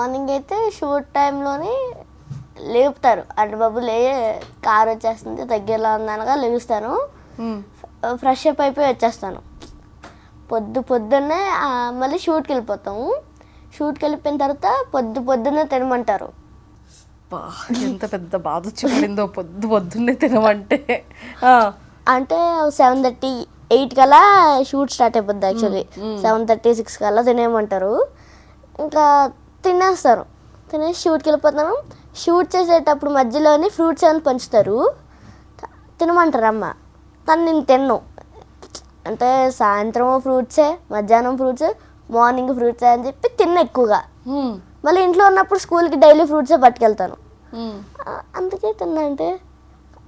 Morning అయితే shoot టైంలోనే లేపుతారు. అంటే బాబు లే కార్ వచ్చేస్తుంది దగ్గరలో ఉందనగా లేస్తాను. ఫ్రెష్ అప్ అయిపోయి వచ్చేస్తాను. పొద్దు పొద్దున్నే మళ్ళీ షూట్కి వెళ్ళిపోతాము. షూట్కి వెళ్ళిపోయిన తర్వాత పొద్దు పొద్దున్నే తినమంటారు. ఎంత పెద్ద బాధ వచ్చి పడిందో. పొద్దు పొద్దున్నే తినమంటే. అంటే సెవెన్ థర్టీ ఎయిట్ కల్లా షూట్ స్టార్ట్ అయిపోద్ది యాక్చువల్లీ సెవెన్ థర్టీ సిక్స్ కల్లా తినేయమంటారు. ఇంకా తినేస్తారు. తినేసి షూట్కి వెళ్ళిపోతాను. షూట్ చేసేటప్పుడు మధ్యలోని ఫ్రూట్స్ ఏమైనా పంచుతారు. తినమంటారు అమ్మ? కానీ నేను తిన్ను. అంటే సాయంత్రం ఫ్రూట్సే మధ్యాహ్నం ఫ్రూట్స్ మార్నింగ్ ఫ్రూట్స్ అని చెప్పి తిన్న ఎక్కువగా. మళ్ళీ ఇంట్లో ఉన్నప్పుడు స్కూల్కి డైలీ ఫ్రూట్సే పట్టుకెళ్తాను. అందుకే తిన్నా అంటే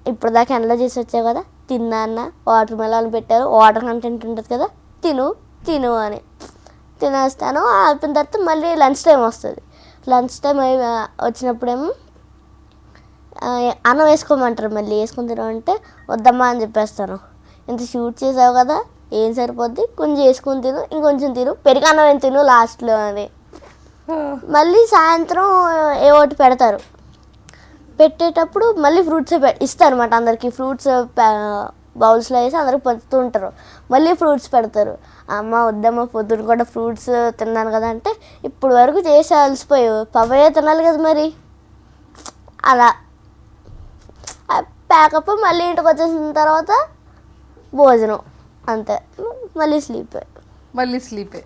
ఇప్పుడు దాకా ఎండలో చేసి వచ్చావు కదా? తిన్నా అన్న వాటర్ మెలాన్ పెట్టారు వాటర్ కంటెంట్ ఉంటుంది కదా? తిను తిను అని. తినేస్తాను. అయిపోయిన తర్వాత మళ్ళీ లంచ్ టైం వస్తుంది. లంచ్ టైం అయి వచ్చినప్పుడేమో అన్నం వేసుకోమంటారు మళ్ళీ. వేసుకుని తినమంటే వద్దమ్మా అని చెప్పేస్తాను. ఇంత షూట్ చేసావు కదా ఏం సరిపోద్ది? కొంచెం వేసుకుని తిను ఇంకొంచెం తిను. పెరుగు అన్నం ఏం తిను లాస్ట్లో అని. మళ్ళీ సాయంత్రం ఏ ఒకటి పెడతారు. పెట్టేటప్పుడు మళ్ళీ ఫ్రూట్స్ ఇస్తారు అనమాట అందరికి. ఫ్రూట్స్ బౌల్స్లో వేసి అందరికి పంచుతూ ఉంటారు. మళ్ళీ ఫ్రూట్స్ పెడతారు. అమ్మ వద్దమ్మ పొద్దున కూడా ఫ్రూట్స్ తిన్నాను కదా అంటే ఇప్పుడు వరకు చేసి అలసిపోయావు. పవయ్య తినాలి కదా మరి? అలా. ప్యాకప్ మళ్ళీ ఇంటికి వచ్చేసిన తర్వాత భోజనం. అంతే. మళ్ళీ స్లీప్. మళ్ళీ స్లీపే.